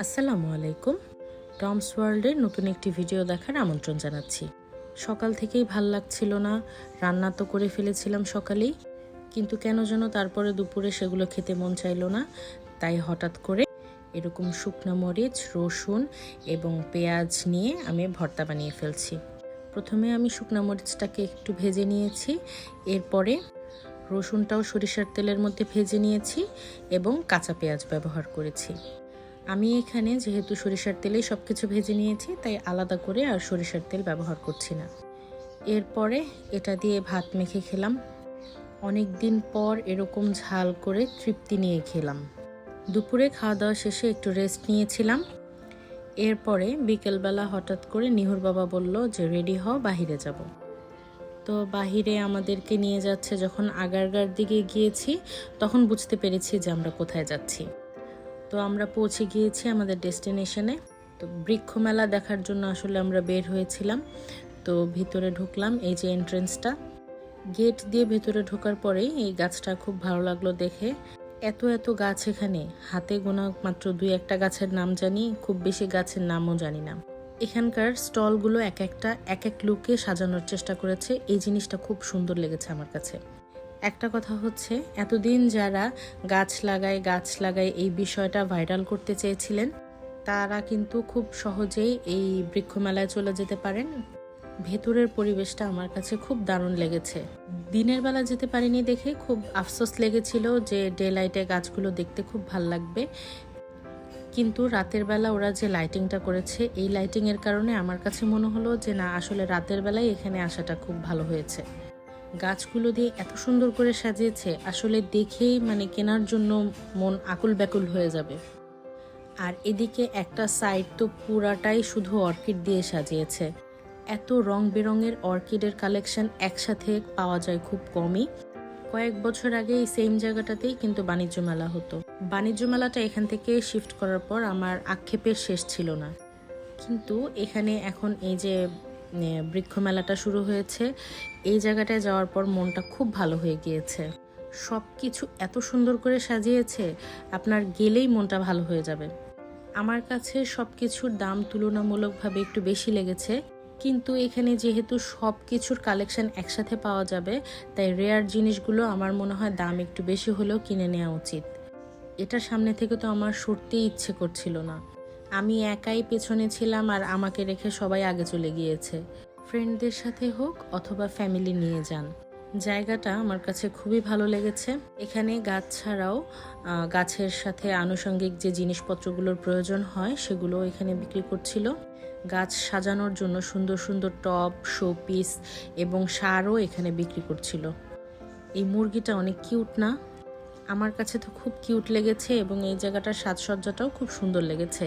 আসসালামু আলাইকুম। টমস ওয়ার্ল্ডের নতুন একটি ভিডিও দেখার আমন্ত্রণ জানাচ্ছি। সকাল থেকেই ভালো লাগছিল না, রান্না তো করে ফেলেছিলাম সকালেই। কিন্তু কেন যেন তারপরে দুপুরে সেগুলো খেতে মন চাইলো না, তাই হঠাৎ করে এরকম শুকনো মরিচ, রসুন এবং পেঁয়াজ নিয়ে আমি ভর্তা বানিয়ে ফেলছি। প্রথমে আমি শুকনো মরিচটাকে একটু ভেজে নিয়েছি, এরপরে রসুনটাও সরিষার তেলের মধ্যে ভেজে নিয়েছি এবং কাঁচা পেঁয়াজ ব্যবহার করেছি। আমি এখানে যেহেতু সরিষার তেলেই সব কিছু ভেজে নিয়েছি, তাই আলাদা করে আর সরিষার তেল ব্যবহার করছি না। এরপরে এটা দিয়ে ভাত মেখে খেলাম। অনেক দিন পর এরকম ঝাল করে তৃপ্তি নিয়ে খেলাম। দুপুরে খাওয়া দাওয়া শেষে একটু রেস্ট নিয়েছিলাম। এরপরে বিকেলবেলা হঠাৎ করে নিহুর বাবা বলল যে, রেডি হও, বাহিরে যাব। তো বাহিরে আমাদেরকে নিয়ে যাচ্ছে, যখন আগারগার দিকে গিয়েছি, তখন বুঝতে পেরেছি যে আমরা কোথায় যাচ্ছি। তো আমরা পৌঁছে গিয়েছি আমাদের ডেস্টিনেশনে। তো বৃক্ষ মেলা দেখার জন্য আসলে আমরা বের হয়েছিলাম। তো ভিতরে ঢুকলাম, এই যে এন্ট্রেন্সটা গেট দিয়ে ভেতরে ঢোকার পরেই এই গাছটা খুব ভালো লাগল দেখে। এত এত গাছ এখানে। হাতে গোনা মাত্র দুই একটা গাছের নাম জানি, খুব বেশি গাছের নামও জানি না। এখানকার স্টলগুলো এক একটা, এক এক লুকে সাজানোর চেষ্টা করেছে। এই জিনিসটা খুব সুন্দর লেগেছে আমার কাছে। একটা কথা হচ্ছে, এতদিন যারা গাছ লাগায় গাছ লাগায় এই বিষয়টা ভাইরাল করতে চেয়েছিলেন, তারা কিন্তু খুব সহজেই এই বৃক্ষমেলায় চলে যেতে পারেন। ভেতরের পরিবেশটা আমার কাছে খুব দারুণ লেগেছে। দিনের বেলা যেতে পারিনি দেখে খুব আফসোস লেগেছিল যে ডে লাইটে গাছগুলো দেখতে খুব ভালো লাগবে। কিন্তু রাতের বেলা ওরা যে লাইটিংটা করেছে, এই লাইটিংয়ের কারণে আমার কাছে মনে হলো যে না, আসলে রাতের বেলায় এখানে আসাটা খুব ভালো হয়েছে। গাছগুলো দিয়ে এত সুন্দর করে সাজিয়েছে, আসলে দেখেই মানে কেনার জন্য মন আকুল ব্যাকুল হয়ে যাবে। আর এদিকে একটা সাইড তো পুরাটাই শুধু অর্কিড দিয়ে সাজিয়েছে। এত রং বেরঙের অর্কিডের কালেকশন একসাথে পাওয়া যায় খুব কমই। কয়েক বছর আগে এই সেম জায়গাটাতেই কিন্তু বাণিজ্য মেলা হতো। বাণিজ্য মেলাটা এখান থেকে শিফট করার পর আমার আক্ষেপের শেষ ছিল না। কিন্তু এখানে এখন এই যে এ, বৃক্ষ মেলাটা শুরু হয়েছে। এই জায়গাটায় যাওয়ার পর মনটা খুব ভালো হয়ে গিয়েছে। সব কিছু এত সুন্দর করে সাজিয়েছে আপনার গেলেই মনটা ভালো হয়ে যাবে। আমার কাছে সব কিছুর দাম তুলনামূলকভাবে একটু বেশি লেগেছে। কিন্তু এখানে যেহেতু সব কিছুর কালেকশন একসাথে পাওয়া যাবে তাই রেয়ার জিনিসগুলো আমার মনে হয় দাম একটু বেশি হলেও কিনে নেওয়া উচিত। এটা সামনে থেকে তো আমার সরতেই ইচ্ছে করছিল না। আমি একাই পেছনে ছিলাম আর আমাকে রেখে সবাই আগে চলে গিয়েছে। ফ্রেন্ডদের সাথে হোক অথবা ফ্যামিলি নিয়ে যান। জায়গাটা আমার কাছে খুবই ভালো লেগেছে। এখানে গাছ ছাড়াও গাছের সাথে আনুষঙ্গিক যে জিনিসপত্রগুলোর প্রয়োজন হয়, সেগুলো এখানে বিক্রি করছিল। গাছ সাজানোর জন্য সুন্দর সুন্দর টপ শো পিস এবং সারও এখানে বিক্রি করছিল। এই মুরগিটা অনেক কিউট না? আমার কাছে তো খুব কিউট লেগেছে এবং এই জায়গাটার সাজসজ্জাটাও খুব সুন্দর লেগেছে।